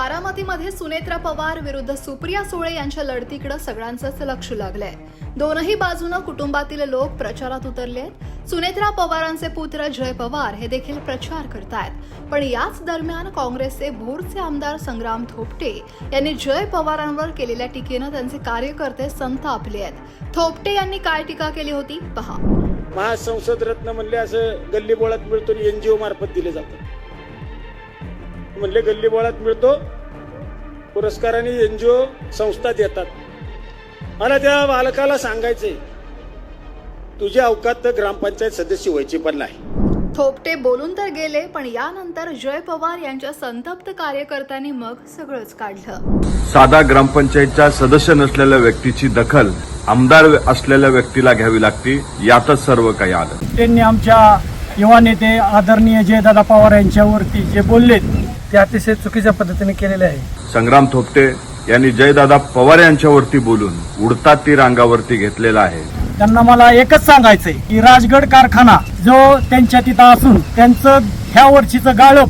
बारामतीमध्ये सुनेत्रा पवार विरुद्ध सुप्रिया सुळे यांच्या लढतीकडे सगळ्यांचंच लक्ष लागलंय. दोनही बाजूनं कुटुंबातील लोक प्रचारात उतरले आहेत. सुनेत्रा पवारांचे पुत्र जय पवार हे देखील प्रचार करतायत. पण याच दरम्यान काँग्रेसचे भोरचे आमदार संग्राम थोपटे यांनी जय पवारांवर केलेल्या टीकेनं त्यांचे कार्यकर्ते संतापले आहेत. थोपटे यांनी काय टीका केली होती? पहा. महासंसद रत्न म्हणले असं गल्लीबोळात मिळतो एनजीओ मार्फत दिले जातात. म्हणले गल्लीबोळात मिळतो पुरस्काराने एनजीओ संस्था देतात. मला त्या बालकाला सांगायचंय तुझ्या अवकात तर ग्रामपंचायत सदस्य व्हायची पण नाही. थोपटे बोलून तर गेले पण यानंतर जय पवार यांच्या संतप्त कार्यकर्त्यांनी मग सगळंच काढलं. साधा ग्रामपंचायतच्या सदस्य नसलेल्या व्यक्तीची दखल आमदार असलेल्या व्यक्तीला घ्यावी लागते यातच सर्व काही आलं. त्यांनी आमच्या युवा नेते आदरणीय जयदादा पवार यांच्यावरती जे बोललेत ते अतिशय चुकीच्या पद्धतीने केलेले आहे. संग्राम थोपटे यांनी जयदादा पवार यांच्यावरती बोलून उडता तीर अंगावरती घेतलेला आहे. त्यांना मला एकच सांगायचंय की राजगड कारखाना जो त्यांच्या तिथं असून त्यांचं ह्या वर्षीचं गाळप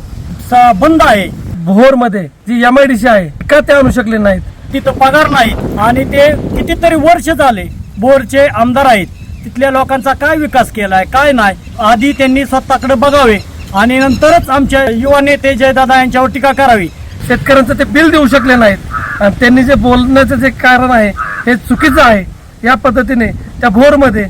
स- बंद आहे. भोरमध्ये जी एम आय डी सी आहे का ते आणू शकले नाहीत? तिथं पगार नाही आणि ते कितीतरी वर्ष झाले बोरचे आमदार आहेत. तिथल्या लोकांचा काय विकास केलाय काय नाही आधी त्यांनी स्वतःकडे बघावे. आणि नंतरच आमच्या युवा नेते जयदादा यांच्यावर टीका करावी. शेतकऱ्यांचं ते बिल देऊ शकले नाहीत. आणि त्यांनी जे बोलण्याचं जे कारण आहे हे चुकीचं आहे. या पद्धतीने त्या भोरमध्ये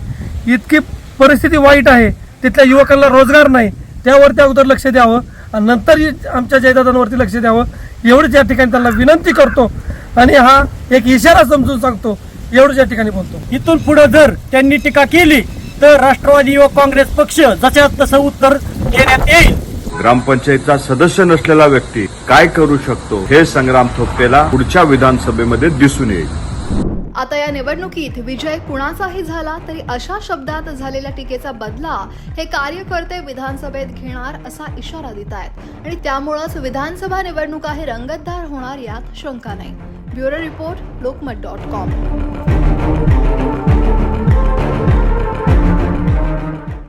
इतकी परिस्थिती वाईट आहे तिथल्या युवकांना रोजगार नाही त्यावरती अगोदर लक्ष द्यावं. आणि नंतर आमच्या जयदादांवरती लक्ष द्यावं. एवढीच या ठिकाणी त्यांना विनंती करतो. आणि हा एक इशारा समजून सांगतो. एवढंच या ठिकाणी बोलतो. इथून पुढे जर त्यांनी टीका केली तर राष्ट्रवादी युवक काँग्रेस पक्ष जशा तसं उत्तर देण्यात येईल. ग्रामपंचायतचा सदस्य नसलेला व्यक्ती काय करू शकतो हे संग्राम थोपटेला पुढच्या विधानसभेमध्ये दिसून येईल. आता या निवडणुकीत विजय कुणाचाही झाला तरी अशा शब्दात झालेल्या टीकेचा बदला हे कार्यकर्ते विधानसभेत घेणार असा इशारा देत आहेत. आणि त्यामुळंच विधानसभा निवडणुका हे रंगतदार होणार यात शंका नाही. Bureau report Lokmat dot com.